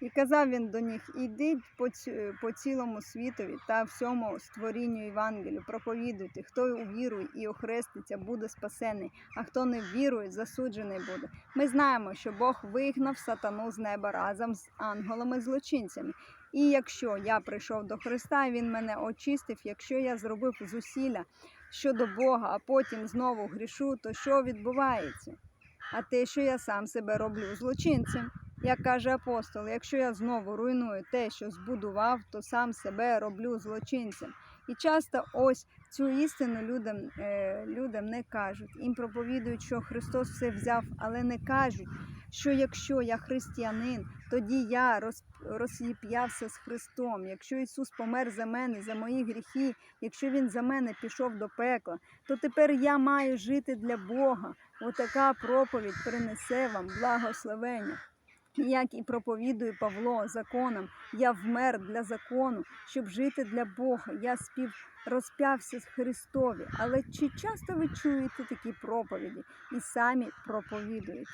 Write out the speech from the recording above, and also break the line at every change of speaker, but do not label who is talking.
І казав він до них: ідіть по, по цілому світові та всьому створінню Євангелію, проповідуйте, хто увірує і охреститься, буде спасений, а хто не вірує, засуджений буде. Ми знаємо, що Бог вигнав сатану з неба разом з ангелами-злочинцями. І якщо я прийшов до Христа, і Він мене очистив, якщо я зробив зусилля щодо Бога, а потім знову грішу, то що відбувається? А те, що я сам себе роблю злочинцем. Як каже апостол, якщо я знову руйную те, що збудував, то сам себе роблю злочинцем. І часто ось цю істину людям, е, людям не кажуть. Їм проповідують, що Христос все взяв, але не кажуть, що якщо я християнин, тоді я роз, роз'їп'явся з Христом. Якщо Ісус помер за мене, за мої гріхи, якщо Він за мене пішов до пекла, то тепер я маю жити для Бога. Отака проповідь принесе вам благословення. Як і проповідує Павло законом, я вмер для закону, щоб жити для Бога. Я спів розп'явся з Христові. Але чи часто ви чуєте такі проповіді і самі проповідуєте?